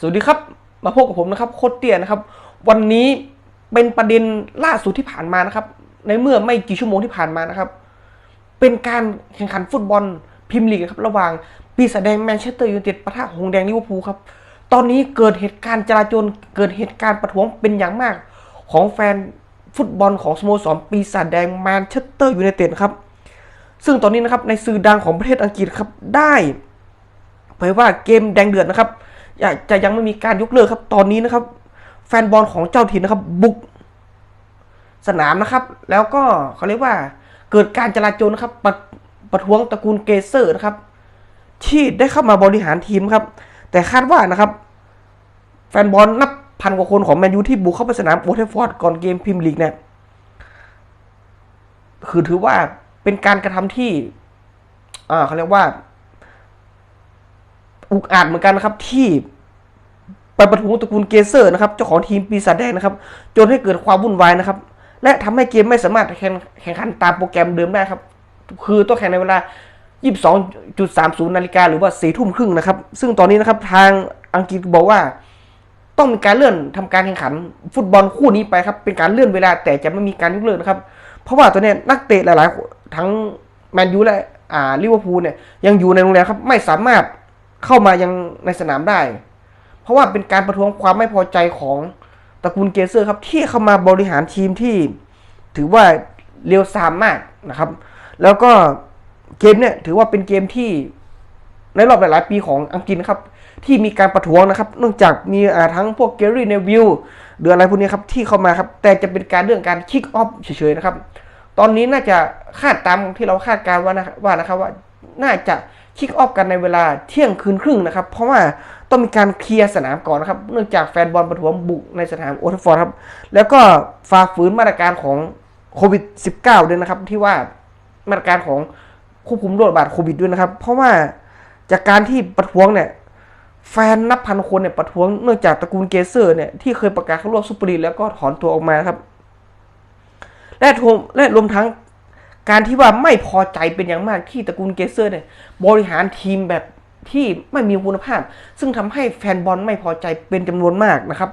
สวัสดีครับ มาพบกับผมนะครับโคตรเตี้ยนะครับ วันนี้เป็นประเด็นล่าสุดที่ผ่านมานะครับ ในเมื่อไม่กี่ชั่วโมงที่ผ่านมานะครับ เป็นการแข่งขันฟุตบอลพรีเมียร์ลีกครับ ระหว่างปีศาจแดงแมนเชสเตอร์ยูไนเต็ดปะทะหงแดงลิเวอร์พูลครับ ตอนนี้เกิดเหตุการณ์จราจรเกิดเหตุการณ์ประท้วงเป็นอย่างมาก ของแฟนฟุตบอลของสโมสรปีศาจแดงแมนเชสเตอร์ยูไนเต็ดครับ ซึ่งตอนนี้นะครับในสื่อดังของประเทศอังกฤษครับได้เผยว่าเกมแดงเดือดนะครับ จะยังไม่มีการยกเลิกครับ ตอนนี้นะครับ แฟนบอลของเจ้าถิ่นนะครับ บุกสนามนะครับ แล้วก็เขาเรียกว่าเกิดการจราจรนะครับประประท้วงตระกูลเกเซอร์นะครับ ที่ได้เข้ามาบริหารทีมครับ แต่คาดว่านะครับ แฟนบอลนับพันกว่าคนของแมนยูที่บุกเข้าไปสนามโอเทฟฟอร์ดก่อนเกมพรีเมียร์ลีกเนี่ยคือถือว่าเป็นการกระทำที่ อ่าเขาเรียกว่า อุกอาจเหมือนกันนะครับที่ไปประท้วงตระกูลเกเซอร์นะครับเจ้าของทีมปีศาจแดงนะครับ จนให้เกิดความวุ่นวายนะครับ และทำให้เกมไม่สามารถแข่งแข่งขันตามโปรแกรมเดิมได้ครับ คือต้องแข่งในเวลา 22.30 นาฬิกาหรือว่า4ทุ่มครึ่งนะครับ ซึ่งตอนนี้นะครับทางอังกฤษบอกว่า ต้องมีการเลื่อนทำการแข่งขันฟุตบอลคู่นี้ไปครับ เป็นการเลื่อนเวลาแต่จะไม่มีการยกเลิกนะครับ เพราะว่าตอนนี้นักเตะหลาย ๆ ทั้งแมนยูและอ่าลิเวอร์พูลเนี่ยยังอยู่ในโรงแรมครับไม่สามารถ เข้ามายังในสนามได้ เพราะว่าเป็นการประท้วงความไม่พอใจของตระกูลเกเซอร์ครับที่เข้ามาบริหารทีมที่ถือว่าเร็วซามมากนะครับ แล้วก็เกมเนี่ยถือว่าเป็นเกมที่ในรอบหลาย ๆ ปีของอังกฤษนะครับ ที่มีการประท้วงนะครับ เนื่องจากมีอ่าทั้งพวกเกอรี่เนวิลหรืออะไรพวกนี้ครับที่เข้ามาครับแต่จะเป็นการเรื่องการคิกออฟเฉย ๆ นะครับ ตอนนี้น่าจะคาดตามที่เราคาดการณ์ว่านะว่านะครับว่าน่าจะ คิกออฟกันในเวลาเที่ยงคืนครึ่งนะครับ เพราะว่าต้องมีการเคลียร์สนามก่อนนะครับ เนื่องจากแฟนบอลประท้วงบุกในสนามโอทัฟฟอร์ดครับ แล้วก็ฝ่าฝืนมาตรการของโควิด -19 ด้วยนะครับ ที่ว่ามาตรการของควบคุมโรคระบาดโควิดด้วยนะครับ เพราะว่าจากการที่ประท้วงเนี่ยแฟนนับพันคนเนี่ยประท้วงเนื่องจากตระกูลเกเซอร์เนี่ยที่เคยประกาศเข้าร่วมซุปเปอร์ลีกแล้วก็ถอนตัวออกมาครับ และรวมและรวมทั้ง การที่ว่าไม่พอใจเป็นอย่างมากที่ตระกูลเกเซอร์เนี่ยบริหารทีมแบบที่ไม่มีคุณภาพ ซึ่งทำให้แฟนบอลไม่พอใจเป็นจำนวนมากนะครับ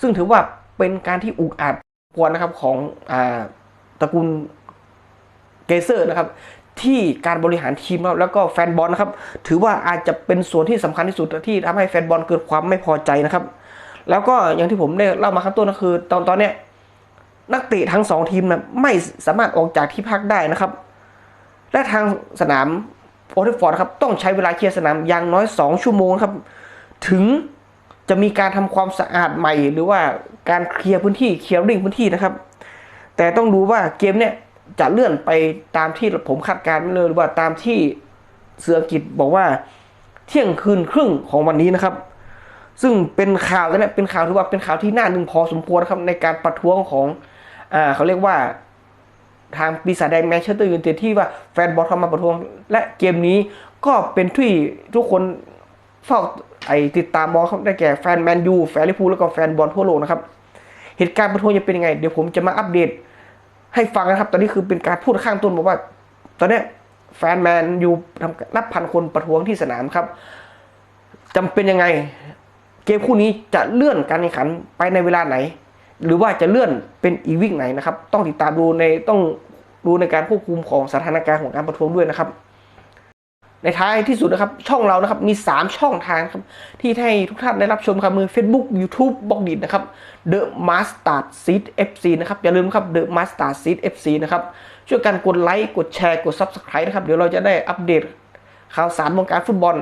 ซึ่งถือว่าเป็นการที่อุกอาจกว่านะครับของอตระกูลเกเซอร์นะครับ ที่การบริหารทีมครับแล้วก็แฟนบอลนะครับ ถือว่าอาจจะเป็นส่วนที่สำคัญที่สุดที่ทำให้แฟนบอลเกิดความไม่พอใจนะครับ แล้วก็อย่างที่ผมได้เล่ามาข้างต้นก็คือ ตอนตอนเนี้ย นักเตะทั้งสองทีมนะไม่สามารถออกจากที่พักได้นะครับ และทางสนามโอเทฟฟอร์ดครับต้องใช้เวลาเคลียร์สนามอย่างน้อย 2 ชั่วโมงครับ ถึงจะมีการทำความสะอาดใหม่ หรือว่าการเคลียร์พื้นที่เคลียร์ริ่งพื้นที่นะครับ แต่ต้องดูว่าเกมเนี่ยจะเลื่อนไปตามที่ผมคาดการณ์เลยหรือว่าตามที่เสืออังกฤษบอกว่าเที่ยงคืนครึ่งของวันนี้นะครับ ซึ่งเป็นข่าวแล้วเนี่ยเป็นข่าวที่ว่าเป็นข่าวที่น่าหนึ่งพอสมควรนะครับในการประท้วงของ อ่าเขาเรียกว่าทางปีศาจแดงแมนเชสเตอร์ยูไนเต็ดที่ว่าแฟนบอลเข้ามาประท้วง และเกมนี้ก็เป็นที่ทุกคนเฝ้าไอติดตามมองครับได้แก่แฟนแมนยูแฟนลิเวอร์พูลแล้วก็แฟนบอลทั่วโลกนะครับ เหตุการณ์ประท้วงจะเป็นยังไง เดี๋ยวผมจะมาอัปเดต ให้ฟังนะครับ ตอนนี้คือเป็นการพูดข้างต้นบอกว่า ตอนนี้แฟนแมนยูทำนับพันคนประท้วงที่สนามครับจำเป็นยังไง เกมคู่นี้จะเลื่อนการแข่งขันไปในเวลาไหน หรือว่าจะเลื่อนเป็นอีวิ่งไหนนะครับ ต้องติดตามดูในต้องดูในการควบคุมของสถานการณ์ของการประท้วงด้วยนะครับ ในท้ายที่สุดนะครับ ช่องเรานะครับมี 3 ช่องทางครับที่ให้ทุกท่านได้รับชมครับมือ Facebook YouTube บล็อกดินะครับ The Master Seed FC นะครับ อย่าลืมครับ The Master Seed FC นะครับ ช่วยกันกดไลค์กดแชร์กด Subscribe นะครับ เดี๋ยวเราจะได้อัปเดตข่าวสารวงการฟุตบอล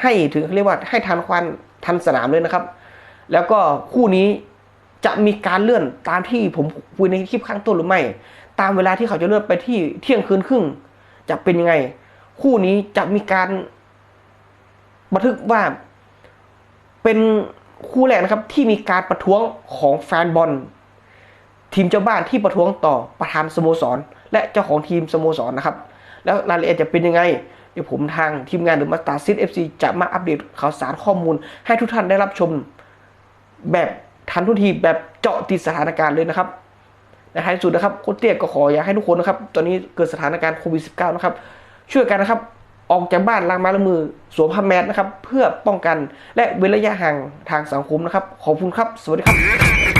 ให้ถึงเรียกว่าให้ทันควันทันสนามเลยนะครับ แล้วก็คู่นี้ จะมีการเลื่อนตามที่ผมคุยในคลิปข้างต้นหรือไม่ ตามเวลาที่เขาจะเลื่อนไปที่เที่ยงคืนครึ่ง จะเป็นยังไง คู่นี้จะมีการบันทึกว่าเป็นคู่แรกนะครับ ที่มีการประท้วงของแฟนบอลทีมเจ้าบ้านที่ประท้วงต่อประธานสโมสร และเจ้าของทีมสโมสรนะครับ แล้วรายละเอียดจะเป็นยังไง เดี๋ยวผมทางทีมงานหรือมาตาซิตเอฟซีจะมาอัปเดตข่าวสารข้อมูล ให้ทุกท่านได้รับชมแบบ ทันทุกทีแบบเจาะติดสถานการณ์เลยนะครับในท้ายสุดนะครับโคเตี้ยก็ขออยากให้ทุกคนนะครับ ตอนนี้เกิดสถานการณ์โควิด -19 นะครับ ช่วยกันนะครับ ออกจากบ้านล้างไม้ล้างมือสวมผ้าแมสนะครับ เพื่อป้องกันและเว้นระยะห่างทางสังคมนะครับ ขอบคุณครับ สวัสดีครับ